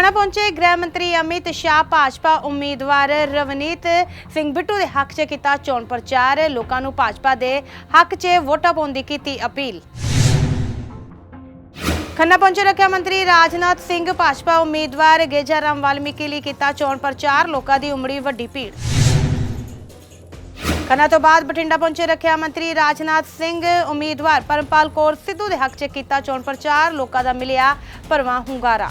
ਲੁਧਿਆਣਾ ਪਹੁੰਚੇ ਗ੍ਰਹਿ ਮੰਤਰੀ ਅਮਿਤ ਸ਼ਾਹ ਭਾਜਪਾ ਉਮੀਦਵਾਰ ਰਵਨੀਤ ਸਿੰਘ ਬਿੱਟੂ ਦੇ ਹੱਕ 'ਚ ਕੀਤਾ ਚੋਣ ਪ੍ਰਚਾਰ। ਲੋਕਾਂ ਨੂੰ ਭਾਜਪਾ ਦੇ ਹੱਕ 'ਚ ਵੋਟਾਂ ਪਾਉਣ ਦੀ ਕੀਤੀ ਅਪੀਲ। ਖੰਨਾ ਪਹੁੰਚੇ ਰੱਖਿਆ ਮੰਤਰੀ ਰਾਜਨਾਥ ਸਿੰਘ, ਭਾਜਪਾ ਉਮੀਦਵਾਰ ਗੇਜਾ ਵਾਲਮੀਕੀ ਲਈ ਕੀਤਾ ਚੋਣ ਪ੍ਰਚਾਰ। ਲੋਕਾਂ ਦੀ ਉਮੜੀ ਵੱਡੀ ਭੀੜ। ਖੰਨਾ ਤੋਂ ਬਾਅਦ ਬਠਿੰਡਾ ਪਹੁੰਚੇ ਰੱਖਿਆ ਮੰਤਰੀ ਰਾਜਨਾਥ ਸਿੰਘ, ਉਮੀਦਵਾਰ ਪਰਮਪਾਲ ਕੌਰ ਸਿੱਧੂ ਦੇ ਹੱਕ 'ਚ ਕੀਤਾ ਚੋਣ ਪ੍ਰਚਾਰ। ਲੋਕਾਂ ਦਾ ਮਿਲਿਆ ਭਰਵਾਂ ਹੁੰਗਾਰਾ।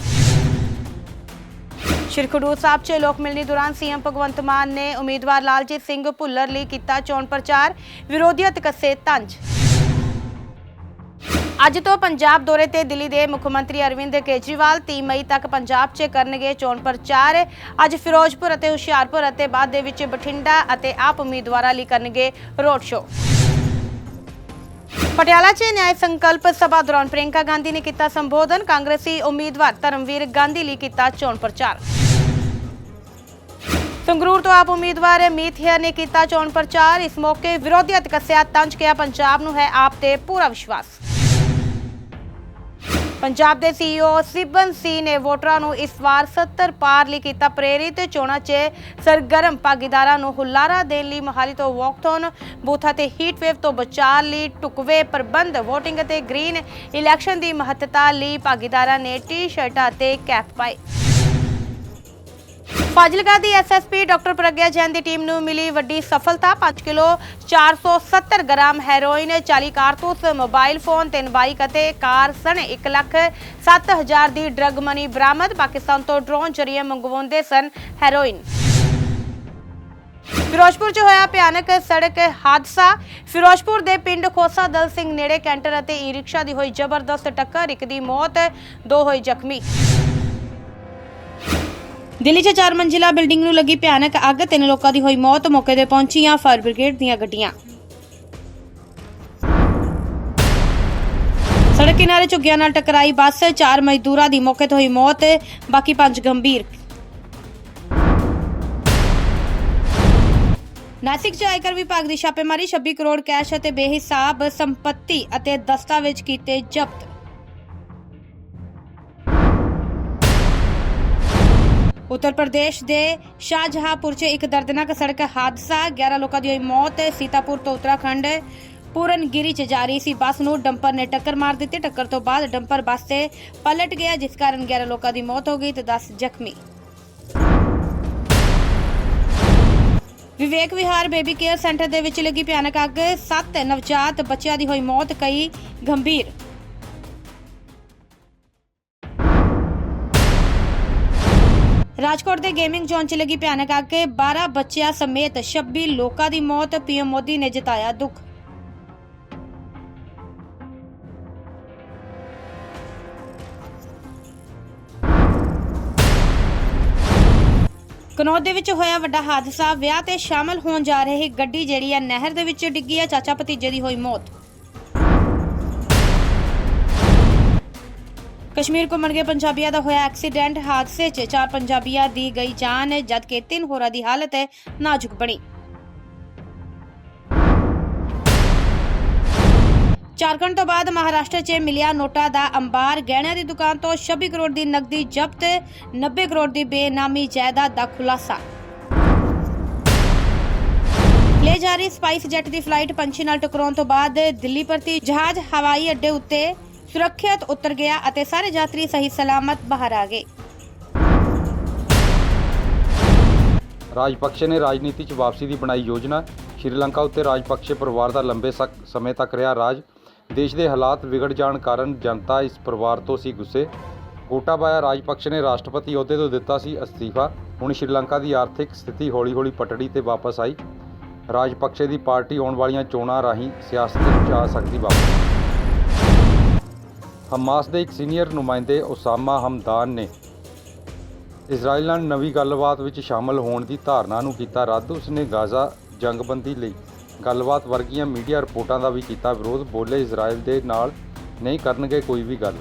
ਸ਼੍ਰੀ ਖਡੂਰ ਸਾਹਿਬ 'ਚ ਲੋਕ ਮਿਲਣੀ ਦੌਰਾਨ ਸੀਐਮ ਭਗਵੰਤ ਮਾਨ ਨੇ ਉਮੀਦਵਾਰ ਲਾਲਜੀਤ ਸਿੰਘ ਭੁੱਲਰ ਲਈ ਕੀਤਾ ਚੋਣ ਪ੍ਰਚਾਰ ਵਿਰੋਧੀਆਂ ਤੇ ਤੰਜ ਅੱਜ ਤੋਂ ਪੰਜਾਬ ਦੌਰੇ ਤੇ ਦਿੱਲੀ ਦੇ ਮੁੱਖ ਮੰਤਰੀ ਅਰਵਿੰਦ ਕੇਜਰੀਵਾਲ 30 ਮਈ ਤੱਕ ਪੰਜਾਬ 'ਚ ਕਰਨਗੇ ਚੋਣ ਪ੍ਰਚਾਰ। ਅੱਜ ਫਿਰੋਜ਼ਪੁਰ ਅਤੇ ਹੁਸ਼ਿਆਰਪੁਰ ਅਤੇ ਬਾਅਦ ਦੇ ਵਿੱਚ ਬਠਿੰਡਾ ਅਤੇ ਆਪ ਉਮੀਦਵਾਰਾਂ ਲਈ ਕਰਨਗੇ ਰੋਡ ਸ਼ੋਅ। ਪਟਿਆਲਾ 'ਚ ਨਿਆਂ ਸੰਕਲਪ ਸਭਾ ਦੌਰਾਨ ਪ੍ਰਿਯੰਕਾ ਗਾਂਧੀ ਨੇ ਕੀਤਾ ਸੰਬੋਧਨ, ਕਾਂਗਰਸੀ ਉਮੀਦਵਾਰ ਧਰਮਵੀਰ ਗਾਂਧੀ ਲਈ ਕੀਤਾ ਚੋਣ ਪ੍ਰਚਾਰ। ਸੰਗਰੂਰ ਤੋਂ ਆਪ ਉਮੀਦਵਾਰ ਮੀਤ ਹੇਅਰ ਨੇ ਕੀਤਾ ਚੋਣ ਪ੍ਰਚਾਰ। ਇਸ ਮੌਕੇ ਵਿਰੋਧੀਆਂ ਤੇ ਕੱਸਿਆ, ਤੰਜ ਕਿਹਾ, ਪੰਜਾਬ ਨੂੰ ਹੈ ਆਪ ਤੇ ਪੂਰਾ ਵਿਸ਼ਵਾਸ। ਪੰਜਾਬ ਦੇ ਸੀਈਓ ਸਿਬਨ ਸੀ ਨੇ ਵੋਟਰਾਂ ਨੂੰ ਇਸ ਵਾਰ 70 ਪਾਰ ਲਈ ਕੀਤਾ ਪ੍ਰੇਰਿਤ। ਚੋਣਾਂ 'ਚ ਸਰਗਰਮ ਭਾਗੀਦਾਰਾਂ ਨੂੰ ਹੁਲਾਰਾ ਦੇਣ ਲਈ ਮੋਹਾਲੀ ਤੋਂ ਵਾਕਥੌਨ, ਬੂਥਾਂ ਤੇ ਹੀਟ ਵੇਵ ਤੋਂ ਬਚਾਅ ਲਈ ਟੁਕਵੇ ਪ੍ਰਬੰਧ, VOTING ਅਤੇ ਗ੍ਰੀਨ ਇਲੈਕਸ਼ਨ ਦੀ ਮਹੱਤਤਾ ਲਈ ਭਾਗੀਦਾਰਾਂ ਨੇ ਟੀ-ਸ਼ਰਟਾਂ ਤੇ ਕੈਪ ਪਾਏ। ਫਾਜ਼ਿਲਕਾ ਦੀ ਐਸਐਸਪੀ ਡਾਕਟਰ ਪ੍ਰਗਿਆ ਜੈਨ ਦੀ ਟੀਮ ਨੂੰ ਮਿਲੀ ਵੱਡੀ ਸਫਲਤਾ। 5 ਕਿਲੋ 470 ਗ੍ਰਾਮ ਹੈਰੋਇਨ 40 ਕਾਰਤੂਸ, ਮੋਬਾਈਲ ਫੋਨ, ਤਿੰਨ ਬਾਈਕ ਅਤੇ ਕਾਰ ਸਣੇ 1 ਲੱਖ 7000 ਦੀ ਡਰਗ ਮਨੀ ਬਰਾਮਦ। ਪਾਕਿਸਤਾਨ ਤੋਂ ਡਰੋਨ ਜਰੀਏ ਮੰਗਵਾਉਂਦੇ ਸਨ ਹੈਰੋਇਨ। ਫਿਰੋਜ਼ਪੁਰ 'ਚ ਹੋਇਆ ਭਿਆਨਕ ਸੜਕ ਹਾਦਸਾ। ਫਿਰੋਜ਼ਪੁਰ ਦੇ ਪਿੰਡ ਖੋਸਾ ਦਲ ਸਿੰਘ ਨੇੜੇ ਕੈਂਟਰ ਅਤੇ ਈ-ਰਿਕਸ਼ਾ ਦੀ ਹੋਈ ਜ਼ਬਰਦਸਤ ਟੱਕਰ। ਇੱਕ ਦੀ ਮੌਤ, ਦੋ ਹੋਏ ਜ਼ਖਮੀ। ਦਿੱਲੀ 'ਚ ਚਾਰ ਮੰਜ਼ਿਲਾ ਬਿਲਡਿੰਗ ਨੂੰ ਲੱਗੀ ਭਿਆਨਕ ਅੱਗ, ਤਿੰਨ ਲੋਕਾਂ ਦੀ ਹੋਈ ਮੌਤ, ਮੌਕੇ ਤੇ ਪਹੁੰਚੀਆਂ ਫਾਇਰ ਬ੍ਰਿਗੇਡ ਦੀਆਂ ਗੱਡੀਆਂ। ਸੜਕ ਕਿਨਾਰੇ ਝੁੱਗੀਆਂ ਨਾਲ ਟਕਰਾਈ ਬੱਸ, ਚਾਰ ਮਜ਼ਦੂਰਾਂ ਦੀ ਮੌਕੇ ਤੇ ਹੋਈ ਮੌਤ, ਬਾਕੀ ਪੰਜ ਗੰਭੀਰ। ਨਾਸਿਕ 'ਚ ਆਇਕਰ ਵਿਭਾਗ ਦੀ ਛਾਪੇਮਾਰੀ 26 ਕਰੋੜ ਕੈਸ਼ ਅਤੇ ਬੇਹਿਸਾਬ ਸੰਪत्ति ਅਤੇ ਦਸਤਾਵੇਜ਼ ਕੀਤੇ ਜ਼ਬਤ। ਉੱਤਰ ਪ੍ਰਦੇਸ਼ ਦੇ ਸ਼ਾਹਜਹਾਂਪੁਰ 'ਚ ਇੱਕ ਦਰਦਨਾਕ ਸੜਕ ਹਾਦਸਾ 11 ਲੋਕਾਂ ਦੀ ਹੋਈ ਮੌਤ, ਸੀਤਾਪੁਰ ਤੋਂ ਉੱਤਰਾਖੰਡ ਪੂਰਨਗਿਰੀ 'ਚ ਜਾ ਰਹੀ ਸੀ ਬੱਸ ਨੂੰ ਡੰਪਰ ਨੇ ਟੱਕਰ ਮਾਰ ਦਿੱਤੀ। ਟੱਕਰ ਤੋਂ ਬਾਅਦ ਡੰਪਰ ਬੱਸ ਤੇ ਪਲਟ ਗਿਆ, ਜਿਸ ਕਾਰਨ 11 ਲੋਕਾਂ ਦੀ ਮੌਤ ਹੋ ਗਈ ਤੇ 10 ਜ਼ਖਮੀ। ਵਿਵੇਕ ਵਿਹਾਰ ਬੇਬੀ ਕੇਅਰ ਸੈਂਟਰ ਦੇ ਵਿੱਚ ਲੱਗੀ ਭਿਆਨਕ ਅੱਗ। 7 ਨਵਜਾਤ ਬੱਚਿਆਂ ਦੀ ਹੋਈ ਮੌਤ, ਕਈ ਗੰਭੀਰ। ਰਾਜਕੋਟ ਦੇ ਗੇਮਿੰਗ ਜ਼ੋਨ 'ਚ ਲੱਗੀ ਭਿਆਨਕ ਅੱਗ 12 ਬੱਚਿਆਂ ਸਮੇਤ 26 ਲੋਕਾਂ ਦੀ ਮੌਤ, ਪੀਐਮ ਮੋਦੀ ਨੇ ਜਤਾਇਆ ਦੁੱਖ। ਕਨੌਦ ਦੇ ਵਿੱਚ ਹੋਇਆ ਵੱਡਾ ਹਾਦਸਾ, ਵਿਆਹ ਤੇ ਸ਼ਾਮਲ ਹੋਣ ਜਾ ਰਹੇ ਗੱਡੀ ਜਿਹੜੀ ਹੈ ਨਹਿਰ ਦੇ ਵਿੱਚ ਡਿੱਗੀ ਹੈ, ਚਾਚਾ ਭਤੀਜੇ ਦੀ ਹੋਈ ਮੌਤ। ਕਸ਼ਮੀਰ ਘੁੰਮਣ ਗਏ ਪੰਜਾਬੀਆਂ ਦਾ ਹੋਇਆ ਐਕਸੀਡੈਂਟ। ਹਾਦਸੇ 'ਚ ਚਾਰ ਪੰਜਾਬੀਆਂ ਦੀ ਗਈ ਜਾਨ ਜਦਕਿ ਤਿੰਨ ਹੋਰਾਂ ਦੀ ਹਾਲਤ ਨਾਜ਼ੁਕ ਬਣੀ। ਝਾਰਖੰਡ ਤੋਂ ਬਾਅਦ ਮਹਾਰਾਸ਼ਟਰ 'ਚ ਮਿਲਿਆ ਨੋਟਾਂ ਦਾ ਅੰਬਾਰ। ਗਹਿਣਿਆਂ ਦੀ ਦੁਕਾਨ ਤੋਂ 26 ਕਰੋੜ ਦੀ ਨਕਦੀ ਜ਼ਬਤ 90 ਕਰੋੜ ਦੀ ਬੇਨਾਮੀ ਜਾਇਦਾਦ ਦਾ ਖੁਲਾਸਾ। ਲੈ ਜਾ ਰਹੀ ਸਪਾਈਸ ਜੈਟ ਦੀ ਫਲਾਈਟ ਪੰਛੀ ਨਾਲ ਟਕਰਾਉਣ ਤੋਂ ਬਾਅਦ ਦਿੱਲੀ ਪਰਤੀ ਜਹਾਜ਼ ਹਵਾਈ ਅੱਡੇ ਉੱਤੇ ਸੁਰੱਖਿਅਤ ਉਤਰ ਗਿਆ ਅਤੇ ਸਾਰੇ ਯਾਤਰੀ ਸਹੀ ਸਲਾਮਤ ਬਾਹਰ ਆ ਗਏ। ਰਾਜਪਕਸ਼ੇ ਨੇ ਰਾਜਨੀਤੀ 'ਚ ਵਾਪਸੀ ਦੀ ਬਣਾਈ ਯੋਜਨਾ। ਸ਼੍ਰੀਲੰਕਾ ਉੱਤੇ ਰਾਜਪਕਸ਼ੇ ਪਰਿਵਾਰ ਦਾ ਲੰਬੇ ਸਕ- ਸਮੇਂ ਤੱਕ ਰਿਹਾ ਰਾਜ। ਦੇਸ਼ ਦੇ ਹਾਲਾਤ ਵਿਗੜ ਜਾਣ ਕਾਰਨ ਜਨਤਾ ਇਸ ਪਰਿਵਾਰ ਤੋਂ ਸੀ ਗੁੱਸੇ। ਗੋਟਾਬਾਇਆ ਰਾਜਪਕਸ਼ੇ ਨੇ ਰਾਸ਼ਟਰਪਤੀ ਅਹੁਦੇ ਤੋਂ ਦਿੱਤਾ ਸੀ ਅਸਤੀਫਾ। ਹੁਣ ਸ਼੍ਰੀਲੰਕਾ ਦੀ ਆਰਥਿਕ ਸਥਿਤੀ ਹੌਲੀ-ਹੌਲੀ ਪਟੜੀ ਤੇ ਵਾਪਸ ਆਈ। ਰਾਜਪਕਸ਼ੇ ਦੀ ਪਾਰਟੀ ਆਉਣ ਵਾਲੀਆਂ ਚੋਣਾਂ ਰਾਹੀਂ ਸਿਆਸਤ ਵਿੱਚ ਆ ਸਕਦੀ ਵਾਪਸ। ਹਮਾਸ ਦੇ ਇੱਕ ਸੀਨੀਅਰ ਨੁਮਾਇੰਦੇ ਉਸਾਮਾ ਹਮਦਾਨ ਨੇ ਇਜ਼ਰਾਈਲ ਨਾਲ ਨਵੀਂ ਗੱਲਬਾਤ ਵਿੱਚ ਸ਼ਾਮਲ ਹੋਣ ਦੀ ਧਾਰਨਾ ਨੂੰ ਕੀਤਾ ਰੱਦ। ਉਸਨੇ ਗਾਜ਼ਾ ਜੰਗਬੰਦੀ ਲਈ ਗੱਲਬਾਤ ਵਰਗੀਆਂ ਮੀਡੀਆ ਰਿਪੋਰਟਾਂ ਦਾ ਵੀ ਕੀਤਾ ਵਿਰੋਧ। ਬੋਲੇ ਇਜ਼ਰਾਈਲ ਦੇ ਨਾਲ ਨਹੀਂ ਕਰਨਗੇ ਕੋਈ ਵੀ ਗੱਲ।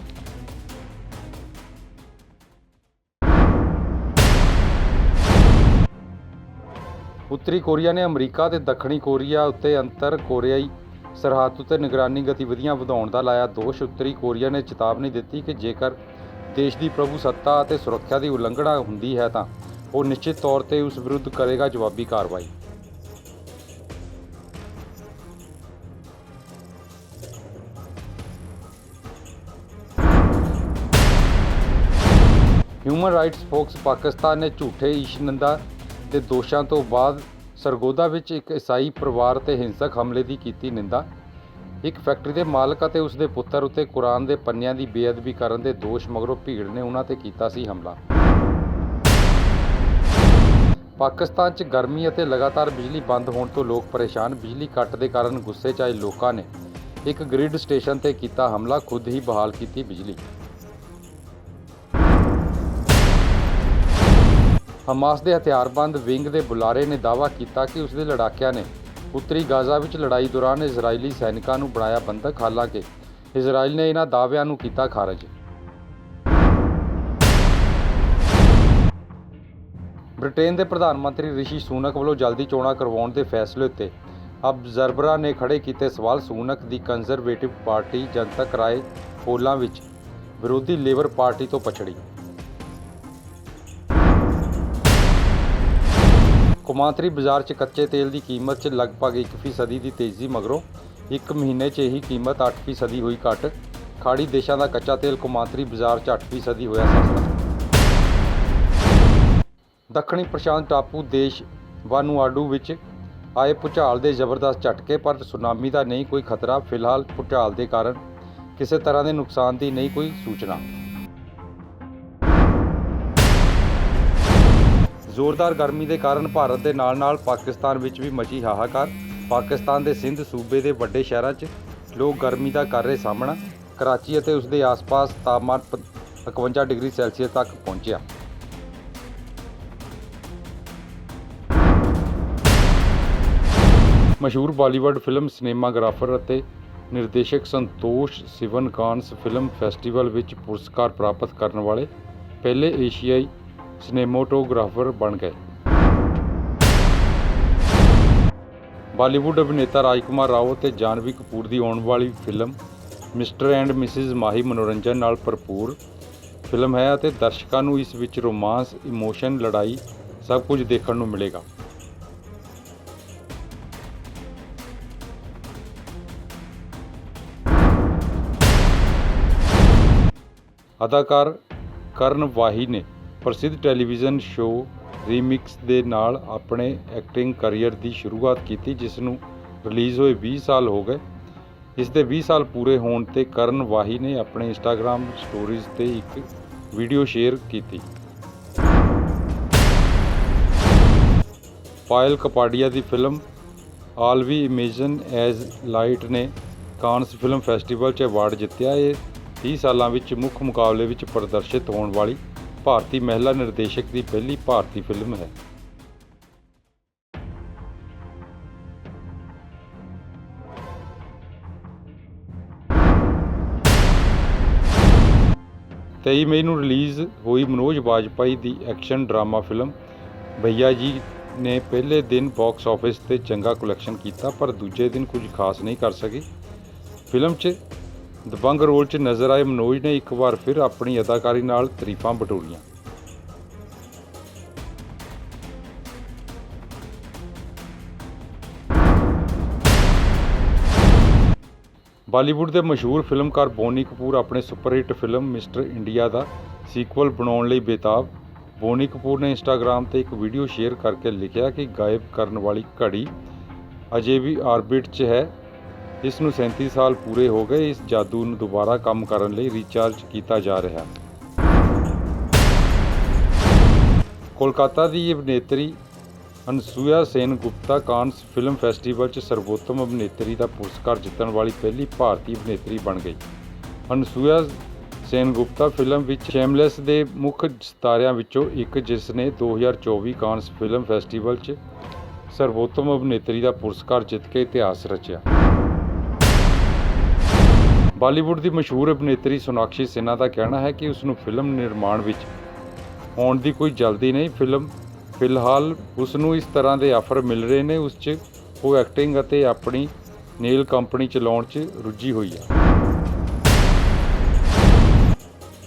ਉੱਤਰੀ ਕੋਰੀਆ ਨੇ ਅਮਰੀਕਾ ਤੇ ਦੱਖਣੀ ਕੋਰੀਆ ਉੱਤੇ ਅੰਤਰ ਕੋਰੀਆਈ ਸਰਹੱਦ ਉੱਤੇ ਨਿਗਰਾਨੀ ਗਤੀਵਿਧੀਆਂ ਵਧਾਉਣ ਦਾ ਲਾਇਆ ਦੋਸ਼, ਉੱਤਰੀ ਕੋਰੀਆ ਨੇ ਚੇਤਾਵਨੀ ਦਿੱਤੀ ਕਿ ਜੇਕਰ ਦੇਸ਼ ਦੀ ਪ੍ਰਭੂ ਸੱਤਾ ਅਤੇ ਸੁਰੱਖਿਆ ਦੀ ਉਲੰਘਣਾ ਹੁੰਦੀ ਹੈ ਤਾਂ ਉਹ ਨਿਸ਼ਚਿਤ ਤੌਰ ਤੇ ਉਸ ਵਿਰੁੱਧ ਕਰੇਗਾ ਜਵਾਬੀ ਕਾਰਵਾਈ। ਹਿਊਮਨ ਰਾਈਟਸ ਫੋਕਸ ਪਾਕਿਸਤਾਨ ਨੇ ਝੂਠੇ ਇਸ਼ਨੰਦਾ ਦੇ ਦੋਸ਼ਾਂ ਤੋਂ ਬਾਅਦ ਸਰਗੋਦਾ ਵਿੱਚ ਇੱਕ ਈਸਾਈ ਪਰਿਵਾਰ ਤੇ ਹਿੰਸਕ ਹਮਲੇ ਦੀ ਕੀਤੀ ਨਿੰਦਾ। ਇੱਕ ਫੈਕਟਰੀ ਦੇ ਮਾਲਕ ਅਤੇ ਉਸ ਦੇ ਪੁੱਤਰ ਉੱਤੇ ਕੁਰਾਨ ਦੇ ਪੰਨਿਆਂ ਦੀ ਬੇਅਦਬੀ ਕਰਨ ਦੇ ਦੋਸ਼ ਮਗਰੋਂ ਭੀੜ ਨੇ ਉਹਨਾਂ ਤੇ ਕੀਤਾ ਸੀ ਹਮਲਾ। ਪਾਕਿਸਤਾਨ 'ਚ ਗਰਮੀ ਅਤੇ ਲਗਾਤਾਰ ਬਿਜਲੀ ਬੰਦ ਹੋਣ ਤੋਂ ਲੋਕ ਪਰੇਸ਼ਾਨ। ਬਿਜਲੀ ਕੱਟ ਦੇ ਕਾਰਨ ਗੁੱਸੇ 'ਚ ਆਏ ਲੋਕਾਂ ਨੇ ਇੱਕ ਗ੍ਰਿਡ ਸਟੇਸ਼ਨ ਤੇ ਕੀਤਾ ਹਮਲਾ। ਖੁਦ ਹੀ ਬਹਾਲ ਕੀਤੀ ਬਿਜਲੀ। ਹਮਾਸ ਦੇ ਹਥਿਆਰਬੰਦ ਵਿੰਗ ਦੇ ਬੁਲਾਰੇ ਨੇ ਦਾਅਵਾ ਕੀਤਾ ਕਿ ਉਸ ਦੇ ਲੜਾਕਿਆਂ ਨੇ ਉੱਤਰੀ ਗਾਜ਼ਾ ਵਿੱਚ ਲੜਾਈ ਦੌਰਾਨ ਇਜ਼ਰਾਈਲੀ ਸੈਨਿਕਾਂ ਨੂੰ ਬਣਾਇਆ ਬੰਦਕ ਹਾਲਾਂਕਿ ਇਜ਼ਰਾਈਲ ਨੇ ਇਹਨਾਂ ਦਾਅਵਿਆਂ ਨੂੰ ਕੀਤਾ ਖਾਰਜ। ਬ੍ਰਿਟੇਨ ਦੇ ਪ੍ਰਧਾਨ ਮੰਤਰੀ ਰਿਸ਼ੀ ਸੂਨਕ ਵੱਲੋਂ ਜਲਦੀ ਚੋਣਾਂ ਕਰਵਾਉਣ ਦੇ ਫੈਸਲੇ ਉੱਤੇ ਅਬਜ਼ਰਵਰਾਂ ਨੇ ਖੜੇ ਕੀਤੇ ਸਵਾਲ। ਸੂਨਕ ਦੀ ਕੰਜ਼ਰਵੇਟਿਵ ਪਾਰਟੀ ਜਨਤਕ ਰਾਏ ਪੋਲਾਂ ਵਿੱਚ ਵਿਰੋਧੀ ਲੇਬਰ ਪਾਰਟੀ ਤੋਂ ਪਛੜੀ। ਕੌਮਾਂਤਰੀ ਬਾਜ਼ਾਰ 'ਚ ਕੱਚੇ ਤੇਲ ਦੀ ਕੀਮਤ 'ਚ ਲਗਭਗ 1% ਦੀ ਤੇਜ਼ੀ ਮਗਰੋਂ ਇੱਕ ਮਹੀਨੇ 'ਚ ਇਹੀ ਕੀਮਤ 8% ਹੋਈ ਘਟ। ਖਾੜੀ ਦੇਸ਼ਾਂ ਦਾ ਕੱਚਾ ਤੇਲ ਕੌਮਾਂਤਰੀ ਬਾਜ਼ਾਰ 'ਚ 8% ਹੋਇਆ ਸਸਤਾ। ਦੱਖਣੀ ਪ੍ਰਸ਼ਾਂਤ ਟਾਪੂ ਦੇਸ਼ ਵਾਨੂਆਡੂ ਵਿੱਚ ਆਏ ਭੂਚਾਲ ਦੇ ਜ਼ਬਰਦਸਤ ਝਟਕੇ, ਪਰ ਸੁਨਾਮੀ ਦਾ ਨਹੀਂ ਕੋਈ ਖਤਰਾ। ਫਿਲਹਾਲ ਭੂਚਾਲ ਦੇ ਕਾਰਨ ਕਿਸੇ ਤਰ੍ਹਾਂ ਦੇ ਨੁਕਸਾਨ ਦੀ ਨਹੀਂ ਕੋਈ ਸੂਚਨਾ। ਜ਼ੋਰਦਾਰ ਗਰਮੀ ਦੇ ਕਾਰਨ ਭਾਰਤ ਦੇ ਨਾਲ-ਨਾਲ ਪਾਕਿਸਤਾਨ ਵਿੱਚ ਵੀ ਮਚੀ ਹਾਹਾਕਾਰ। ਪਾਕਿਸਤਾਨ ਦੇ ਸਿੰਧ ਸੂਬੇ ਦੇ ਵੱਡੇ ਸ਼ਹਿਰਾਂ 'ਚ ਲੋਕ ਗਰਮੀ ਦਾ ਕਰ ਰਹੇ ਸਾਹਮਣਾ। ਕਰਾਚੀ ਅਤੇ ਉਸ ਦੇ ਆਸ-ਪਾਸ ਤਾਪਮਾਨ ਪ- 51 ਡਿਗਰੀ ਸੈਲਸੀਅਸ ਤੱਕ ਪਹੁੰਚਿਆ। ਮਸ਼ਹੂਰ ਬਾਲੀਵੁੱਡ ਫਿਲਮ ਸਿਨੇਮਾਗ੍ਰਾਫਰ ਅਤੇ ਨਿਰਦੇਸ਼ਕ Santosh Sivan Cannes film festival ਵਿੱਚ ਪੁਰਸਕਾਰ ਪ੍ਰਾਪਤ ਕਰਨ ਵਾਲੇ ਪਹਿਲੇ ਏਸ਼ੀਆਈ ਸਿਨੇਮੋਟੋਗ੍ਰਾਫਰ ਬਣ ਗਏ। ਬਾਲੀਵੁੱਡ ਅਭਿਨੇਤਾ ਰਾਜਕੁਮਾਰ ਰਾਓ ਤੇ ਜਾਨਵੀ ਕਪੂਰ ਦੀ ਆਉਣ ਵਾਲੀ film mister and missus Mahi ਮਨੋਰੰਜਨ ਨਾਲ ਭਰਪੂਰ ਫਿਲਮ ਹੈ ਅਤੇ ਦਰਸ਼ਕਾਂ ਨੂੰ ਇਸ ਵਿੱਚ ਰੋਮਾਂਸ, ਇਮੋਸ਼ਨ, ਲੜਾਈ ਸਭ ਕੁਝ ਦੇਖਣ ਨੂੰ ਮਿਲੇਗਾ। ਅਦਾਕਾਰ ਕਰਨ ਵਾਹੀ ਨੇ ਪ੍ਰਸਿੱਧ ਟੈਲੀਵਿਜ਼ਨ ਸ਼ੋਅ ਰੀਮਿਕਸ ਦੇ ਨਾਲ ਆਪਣੇ ਐਕਟਿੰਗ ਕੈਰੀਅਰ ਦੀ ਸ਼ੁਰੂਆਤ ਕੀਤੀ, ਜਿਸ ਨੂੰ ਰਿਲੀਜ਼ ਹੋਏ 20 ਸਾਲ ਹੋ ਗਏ। ਇਸ ਦੇ 20 ਸਾਲ ਪੂਰੇ ਹੋਣ ਤੇ ਕਰਨ ਵਾਹੀ ਨੇ ਆਪਣੇ ਇੰਸਟਾਗ੍ਰam ਸਟੋਰੀਜ਼ ਤੇ ਇੱਕ ਵੀਡੀਓ ਸ਼ੇਅਰ ਕੀਤੀ। ਪਾਇਲ ਕਪਾਡੀਆ ਦੀ film all we imagine as light ਨੇ ਕਾਨਸ ਫਿਲਮ ਫੈਸਟੀਵਲ 'ਚ ਅਵਾਰਡ ਜਿੱਤਿਆ। ਇਹ 30 ਸਾਲਾਂ ਵਿੱਚ ਮੁੱਖ ਮੁਕਾਬਲੇ ਵਿੱਚ ਪ੍ਰਦਰਸ਼ਿਤ ਹੋਣ ਵਾਲੀ ਭਾਰਤੀ ਮਹਿਲਾ ਨਿਰਦੇਸ਼ਕ ਦੀ ਪਹਿਲੀ ਭਾਰਤੀ ਫਿਲਮ ਹੈ। ਤੇਈ ਮਈ ਨੂੰ ਰਿਲੀਜ਼ ਹੋਈ ਮਨੋਜ ਬਾਜਪਾਈ ਦੀ action drama film. Bhaiyya ji ਨੇ ਪਹਿਲੇ ਦਿਨ ਬਾਕਸ ਆਫਿਸ ਤੇ ਚੰਗਾ ਕਲੈਕਸ਼ਨ ਕੀਤਾ, ਪਰ ਦੂਜੇ ਦਿਨ ਕੁਝ ਖਾਸ ਨਹੀਂ ਕਰ ਸਕੀ। ਫਿਲਮ 'ਚ ਦਬੰਗ ਰੋਲ 'ਚ ਨਜ਼ਰ ਆਏ ਮਨੋਜ ਨੇ ਇੱਕ ਵਾਰ ਫਿਰ ਆਪਣੀ ਅਦਾਕਾਰੀ ਨਾਲ ਤਾਰੀਫਾਂ ਬਟੋਰੀਆਂ। ਬਾਲੀਵੁੱਡ ਦੇ ਮਸ਼ਹੂਰ ਫਿਲਮਕਾਰ ਬੋਨੀ ਕਪੂਰ ਆਪਣੇ ਸੁਪਰਹਿੱਟ ਫਿਲਮ ਮਿਸਟਰ ਇੰਡੀਆ ਦਾ ਸੀਕਵਲ ਬਣਾਉਣ ਲਈ ਬੇਤਾਬ। ਬੋਨੀ ਕਪੂਰ ਨੇ ਇੰਸਟਾਗ੍ਰam ਤੇ ਇੱਕ ਵੀਡੀਓ ਸ਼ੇਅਰ ਕਰਕੇ ਲਿਖਿਆ ਕਿ ਗਾਇਬ ਕਰਨ ਵਾਲੀ ਘੜੀ ਅਜੇ ਵੀ ਆਰਬਿਟ 'ਚ ਹੈ। ਇਸ ਨੂੰ 37 ਸਾਲ ਪੂਰੇ ਹੋ ਗਏ ਇਸ ਜਾਦੂ ਨੂੰ ਦੁਬਾਰਾ ਕੰਮ ਕਰਨ ਲਈ ਰੀਚਾਰਜ ਕੀਤਾ ਜਾ ਰਿਹਾ। ਕੋਲਕਾਤਾ ਦੀ ਅਭਿਨੇਤਰੀ Anasuya Sengupta Cannes film festival 'ਚ ਸਰਵੋਤਮ ਅਭਿਨੇਤਰੀ ਦਾ ਪੁਰਸਕਾਰ ਜਿੱਤਣ ਵਾਲੀ ਪਹਿਲੀ ਭਾਰਤੀ ਅਭਿਨੇਤਰੀ ਬਣ ਗਈ। ਅਨਸੂਇਆ ਸੇਨ ਗੁਪਤਾ ਫਿਲਮ ਵਿੱਚ ਸ਼ੈਮਲੈਸ ਦੇ ਮੁੱਖ ਸਿਤਾਰਿਆਂ ਵਿੱਚੋਂ ਇੱਕ, ਜਿਸ ਨੇ 2024 ਕਾਨਸ ਫਿਲਮ ਫੈਸਟੀਵਲ 'ਚ ਸਰਵੋਤਮ ਅਭਿਨੇਤਰੀ ਦਾ ਪੁਰਸਕਾਰ ਜਿੱਤ ਕੇ ਇਤਿਹਾਸ ਰਚਿਆ। ਬਾਲੀਵੁੱਡ ਦੀ ਮਸ਼ਹੂਰ ਅਭਿਨੇਤਰੀ ਸੋਨਾਕਸ਼ੀ ਸਿਨਹਾ ਦਾ ਕਹਿਣਾ ਹੈ ਕਿ ਉਸ ਨੂੰ ਫਿਲਮ ਨਿਰਮਾਣ ਵਿੱਚ ਆਉਣ ਦੀ ਕੋਈ ਜਲਦੀ ਨਹੀਂ ਫਿਲਮ। ਫਿਲਹਾਲ ਉਸ ਨੂੰ ਇਸ ਤਰ੍ਹਾਂ ਦੇ ਆਫਰ ਮਿਲ ਰਹੇ ਨੇ, ਉਸ 'ਚ ਉਹ ਐਕਟਿੰਗ ਅਤੇ ਆਪਣੀ ਨੇਲ ਕੰਪਨੀ ਚਲਾਉਣ 'ਚ ਰੁੱਝੀ ਹੋਈ ਹੈ।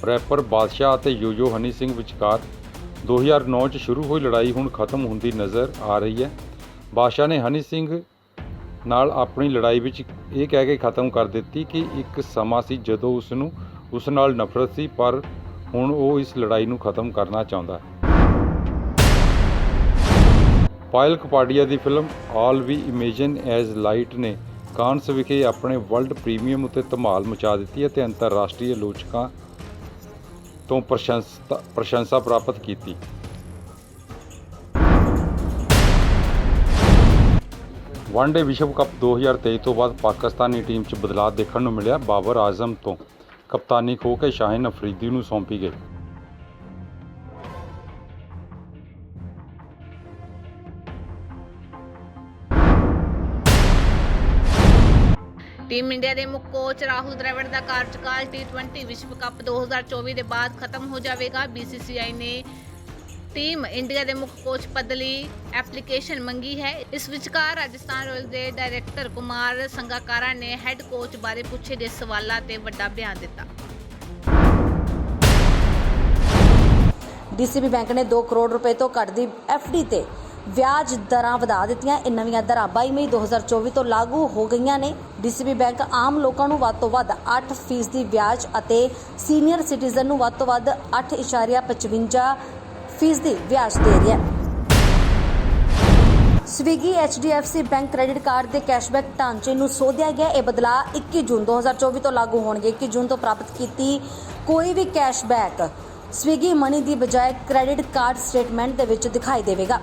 ਰੈਪਰ ਬਾਦਸ਼ਾਹ ਅਤੇ ਯੋਯੋ ਹਨੀ ਸਿੰਘ ਵਿਚਕਾਰ 2009 ਚ ਸ਼ੁਰੂ ਹੋਈ ਲੜਾਈ ਹੁਣ ਖਤਮ ਹੁੰਦੀ ਨਜ਼ਰ ਆ ਰਹੀ ਹੈ। ਬਾਦਸ਼ਾਹ ਨੇ ਹਨੀ ਸਿੰਘ ਨਾਲ ਆਪਣੀ ਲੜਾਈ ਵਿੱਚ ਇਹ ਕਹਿ ਕੇ ਖਤਮ ਕਰ ਦਿੱਤੀ ਕਿ ਇੱਕ ਸਮਾਂ ਸੀ ਜਦੋਂ ਉਸ ਨੂੰ ਉਸ ਨਾਲ ਨਫ਼ਰਤ ਸੀ, ਪਰ ਹੁਣ ਉਹ ਇਸ ਲੜਾਈ ਨੂੰ ਖਤਮ ਕਰਨਾ ਚਾਹੁੰਦਾ ਹੈ। ਪਾਇਲ ਕਪਾਡੀਆ ਦੀ film all we imagine as light ਨੇ ਕਾਨਸ ਵਿਖੇ ਆਪਣੇ ਵਰਲਡ ਪ੍ਰੀਮੀਅਮ ਉੱਤੇ ਧਮਾਲ ਮਚਾ ਦਿੱਤੀ ਅਤੇ ਅੰਤਰਰਾਸ਼ਟਰੀ ਆਲੋਚਕਾਂ ਤੋਂ ਪ੍ਰਸ਼ੰਸਾ ਪ੍ਰਸ਼ੰਸਾ ਪ੍ਰਾਪਤ ਕੀਤੀ। ਵਨਡੇ ਵਿਸ਼ਵ ਕੱਪ 2023 ਤੋਂ ਬਾਅਦ ਪਾਕਿਸਤਾਨੀ ਟੀਮ 'ਚ ਬਦਲਾਅ ਦੇਖਣ ਨੂੰ ਮਿਲਿਆ ਬਾਬਰ ਆਜ਼ਮ ਤੋਂ। ਕਪਤਾਨੀ ਖੋ ਕੇ ਸ਼ਾਹਿਨ ਅਫਰੀਦੀ ਨੂੰ ਸੌਂਪੀ ਗਈ। ਟੀਮ ਇੰਡੀਆ ਦੇ ਮੁੱਖ ਕੋਚ ਰਾਹੁਲ ਦ੍ਰਵਿੜ ਦਾ ਕਾਰਜਕਾਲ T20 ਵਿਸ਼ਵ ਕੱਪ 2024 ਦੇ ਬਾਅਦ ਖਤਮ ਹੋ ਜਾਵੇਗਾ। BCCI ਨੇ ਟੀਮ ਇੰਡੀਆ ਦੇ ਮੁੱਖ ਕੋਚ ਪਦ ਲਈ ਐਪਲੀਕੇਸ਼ਨ ਮੰਗੀ ਹੈ। ਇਸ ਵਿਚਕਾਰ ਰਾਜਸਥਾਨ ਰਾਇਲਸ ਦੇ ਡਾਇਰੈਕਟਰ ਕੁਮਾਰ ਸੰਗਾਕਾਰਾ ਨੇ ਹੈੱਡ ਕੋਚ ਬਾਰੇ ਪੁੱਛੇ ਗਏ ਸਵਾਲਾਂ ਤੇ ਵੱਡਾ ਬਿਆਨ ਦਿੱਤਾ। ਡੀਸੀਬੀ ਬੈਂਕ ਨੇ 2 ਕਰੋੜ ਰੁਪਏ ਤੋਂ ਘੱਟ ਦੀ ਡੀ ਤੇ ਵਿਆਜ ਦਰਾਂ ਵਧਾ ਦਿੱਤੀਆਂ। ਇਹ ਨਵੀਆਂ ਦਰਾਂ 22 ਮਈ 2024 ਤੋਂ ਲਾਗੂ ਹੋ ਗਈਆਂ ਨੇ। ਡੀਸੀਬੀ ਬੈਂਕ ਆਮ ਲੋਕਾਂ ਨੂੰ ਵੱਧ ਤੋਂ ਵੱਧ 8% ਫੀਸਦੀ ਵਿਆਜ ਅਤੇ ਸੀਨੀਅਰ ਸਿਟੀਜ਼ਨ ਨੂੰ ਵੱਧ ਤੋਂ ਵੱਧ 8.55 ਫੀਸਦੀ ਵਿਆਜ ਦੇ ਰਿਹਾ ਹੈ। Swiggy HDFC bank credit card ਦੇ ਕੈਸ਼ਬੈਕ ਢਾਂਚੇ ਨੂੰ ਸੋਧਿਆ ਗਿਆ। ਇਹ ਬਦਲਾਅ 21 ਜੂਨ 2024 ਤੋਂ ਲਾਗੂ ਹੋਣਗੇ। 21 ਜੂਨ ਤੋਂ ਪ੍ਰਾਪਤ ਕੀਤੀ ਕੋਈ ਵੀ ਕੈਸ਼ਬੈਕ ਸਵਿਗੀ ਮਨੀ ਦੀ ਬਜਾਏ ਕ੍ਰੈਡਿਟ ਕਾਰਡ ਸਟੇਟਮੈਂਟ ਦੇ ਵਿੱਚ ਦਿਖਾਈ ਦੇਵੇਗਾ।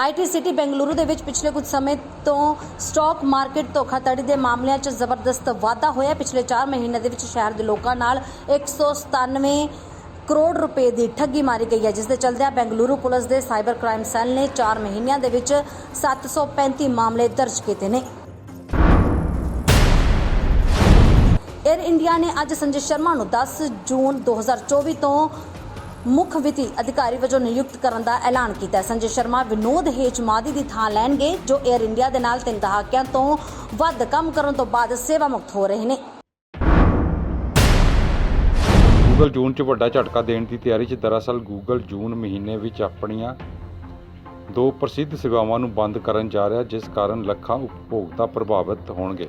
ਆਈਟੀ ਸਿਟੀ ਬੈਂਗਲੁਰੂ ਦੇ ਵਿੱਚ ਪਿਛਲੇ ਕੁਝ ਸਮੇਂ ਤੋਂ ਸਟਾਕ ਮਾਰਕੀਟ ਧੋਖਾਧੜੀ ਦੇ ਮਾਮਲਿਆਂ 'ਚ ਜ਼ਬਰਦਸਤ ਵਾਧਾ ਹੋਇਆ। ਪਿਛਲੇ 4 ਮਹੀਨਿਆਂ ਦੇ ਵਿੱਚ ਸ਼ਹਿਰ ਦੇ ਲੋਕਾਂ ਨਾਲ 197 ਕਰੋੜ ਰੁਪਏ ਦੀ ਠੱਗੀ ਮਾਰੀ ਗਈ ਹੈ, ਜਿਸ ਦੇ ਚਲਦਿਆਂ ਬੈਂਗਲੁਰੂ ਪੁਲਿਸ ਦੇ ਸਾਈਬਰ ਕ੍ਰਾਈਮ ਸੈੱਲ ਨੇ 4 ਮਹੀਨਿਆਂ ਦੇ ਵਿੱਚ 735 ਮਾਮਲੇ ਦਰਜ ਕੀਤੇ ਨੇ। 에ਅਰ ਇੰਡੀਆ ਨੇ ਅੱਜ ਸੰਜੇ ਸ਼ਰਮਾ ਨੂੰ 10 ਜੂਨ 2024 ਤੋਂ ਮੁੱਖ ਵਿੱਤੀ ਅਧਿਕਾਰੀ ਵਜੋਂ ਨਿਯੁਕਤ ਕਰਨ ਦਾ ਐਲਾਨ ਕੀਤਾ ਹੈ। ਸੰਜੇ ਸ਼ਰਮਾ ਵਿਨੋਦ ਹੇਚਮਾਦੀ ਦੀ ਥਾਂ ਲੈਣਗੇ, ਜੋ 에ਅਰ ਇੰਡੀਆ ਦੇ ਨਾਲ ਤਿੰਨ ਦਹਾਕਿਆਂ ਤੋਂ ਵੱਧ ਕੰਮ ਕਰਨ ਤੋਂ ਬਾਅਦ ਸੇਵਾ ਮੁਕਤ ਹੋ ਰਹੇ ਨੇ। ਗੂਗਲ ਜੂਨ 'ਚ ਵੱਡਾ ਝਟਕਾ ਦੇਣ ਦੀ ਤਿਆਰੀ 'ਚ ਦਰਅਸਲ ਗੂਗਲ ਜੂਨ ਮਹੀਨੇ ਵਿੱਚ ਆਪਣੀਆਂ ਦੋ ਪ੍ਰਸਿੱਧ ਸੇਵਾਵਾਂ ਨੂੰ ਬੰਦ ਕਰਨ ਜਾ ਰਿਹਾ, ਜਿਸ ਕਾਰਨ ਲੱਖਾਂ ਉਪਭੋਗਤਾ ਪ੍ਰਭਾਵਿਤ ਹੋਣਗੇ।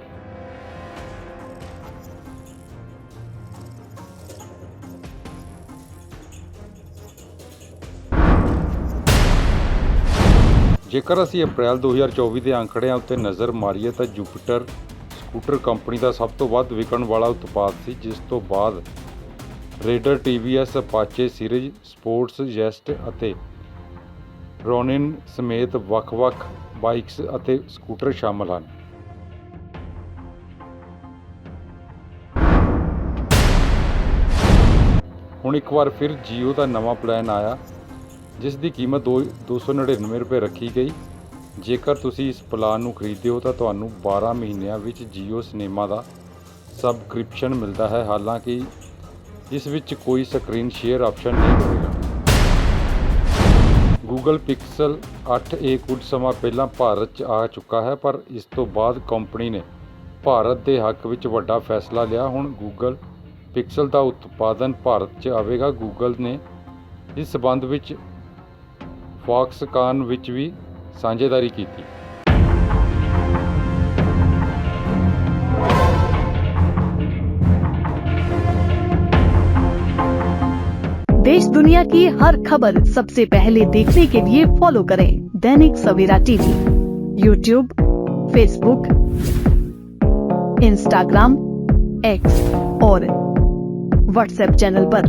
ਜੇਕਰ ਅਸੀਂ ਅਪ੍ਰੈਲ 2024 ਦੇ ਅੰਕੜਿਆਂ ਉੱਤੇ ਨਜ਼ਰ ਮਾਰੀਏ ਤਾਂ ਜੁਪੀਟਰ ਸਕੂਟਰ ਕੰਪਨੀ ਦਾ ਸਭ ਤੋਂ ਵੱਧ ਵਿਕਣ ਵਾਲਾ ਉਤਪਾਦ ਸੀ, ਜਿਸ ਤੋਂ ਬਾਅਦ Raider TVS Apache series, sports Zest ਅਤੇ ਰੋਨਿਨ ਸਮੇਤ ਵੱਖ-ਵੱਖ ਬਾਈਕਸ ਅਤੇ ਸਕੂਟਰ ਸ਼ਾਮਲ ਹਨ। ਹੁਣ ਇੱਕ ਵਾਰ ਫਿਰ Jio ਦਾ ਨਵਾਂ ਪਲਾਨ ਆਇਆ। ਜਿਸ ਦੀ ਕੀਮਤ ਦੋ 299 ਰੁਪਏ ਰੱਖੀ ਗਈ। ਜੇਕਰ ਤੁਸੀਂ ਇਸ ਪਲਾਨ ਨੂੰ ਖਰੀਦਦੇ ਹੋ ਤਾਂ ਤੁਹਾਨੂੰ 12 ਮਹੀਨਿਆਂ ਵਿੱਚ Jio ਸਿਨੇਮਾ ਦਾ ਸਬਸਕ੍ਰਿਪਸ਼ਨ ਮਿਲਦਾ ਹੈ। ਹਾਲਾਂਕਿ ਇਸ ਵਿੱਚ ਕੋਈ ਸਕਰੀਨ ਸ਼ੇਅਰ ਆਪਸ਼ਨ ਨਹੀਂ ਹੋਵੇਗਾ Google Pixel 8a ਕੁਝ ਸਮਾਂ ਪਹਿਲਾਂ ਭਾਰਤ 'ਚ ਆ ਚੁੱਕਾ ਹੈ, ਪਰ ਇਸ ਤੋਂ ਬਾਅਦ ਕੰਪਨੀ ਨੇ ਭਾਰਤ ਦੇ ਹੱਕ ਵਿੱਚ ਵੱਡਾ ਫੈਸਲਾ ਲਿਆ। ਹੁਣ Google Pixel ਦਾ ਉਤਪਾਦਨ ਭਾਰਤ 'ਚ ਆਵੇਗਾ। Google ਨੇ ਇਸ ਸਬੰਧ ਵਿੱਚ ਫੌਕਸਕਾਨ ਵਿੱਚ ਵੀ ਸਾਂਝੇਦਾਰੀ ਕੀਤੀ देश दुनिया की हर खबर सबसे पहले देखने के लिए फॉलो करें Dainik Savera TV YouTube Facebook Instagram X और व्हाट्सएप चैनल पर।